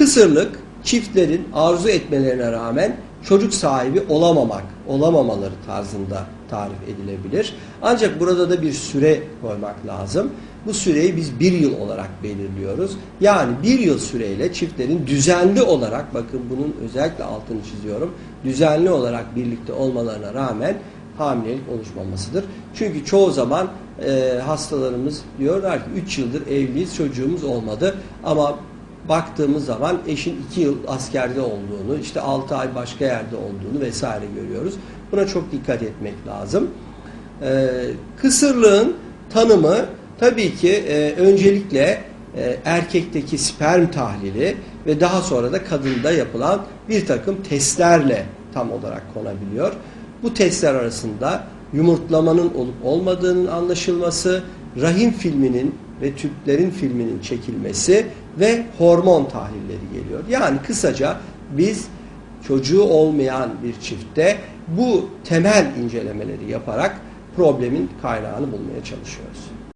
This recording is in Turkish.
Kısırlık çiftlerin arzu etmelerine rağmen çocuk sahibi olamamak, olamamaları tarzında tarif edilebilir. Ancak burada da bir süre koymak lazım. Bu süreyi biz bir yıl olarak belirliyoruz. Yani bir yıl süreyle çiftlerin düzenli olarak, bakın bunun özellikle altını çiziyorum, düzenli olarak birlikte olmalarına rağmen hamilelik oluşmamasıdır. Çünkü çoğu zaman e, hastalarımız diyorlar ki 3 yıldır evliyiz çocuğumuz olmadı ama baktığımız zaman eşin 2 yıl askerde olduğunu, işte 6 ay başka yerde olduğunu vesaire görüyoruz. Buna çok dikkat etmek lazım. E, kısırlığın tanımı tabii ki e, öncelikle e, erkekteki sperm tahlili ve daha sonra da kadında yapılan bir takım testlerle tam olarak konabiliyor. Bu testler arasında yumurtlamanın olup olmadığının anlaşılması, rahim filminin ve tüplerin filminin çekilmesi ve hormon tahlilleri geliyor. Yani kısaca biz çocuğu olmayan bir çiftte bu temel incelemeleri yaparak problemin kaynağını bulmaya çalışıyoruz.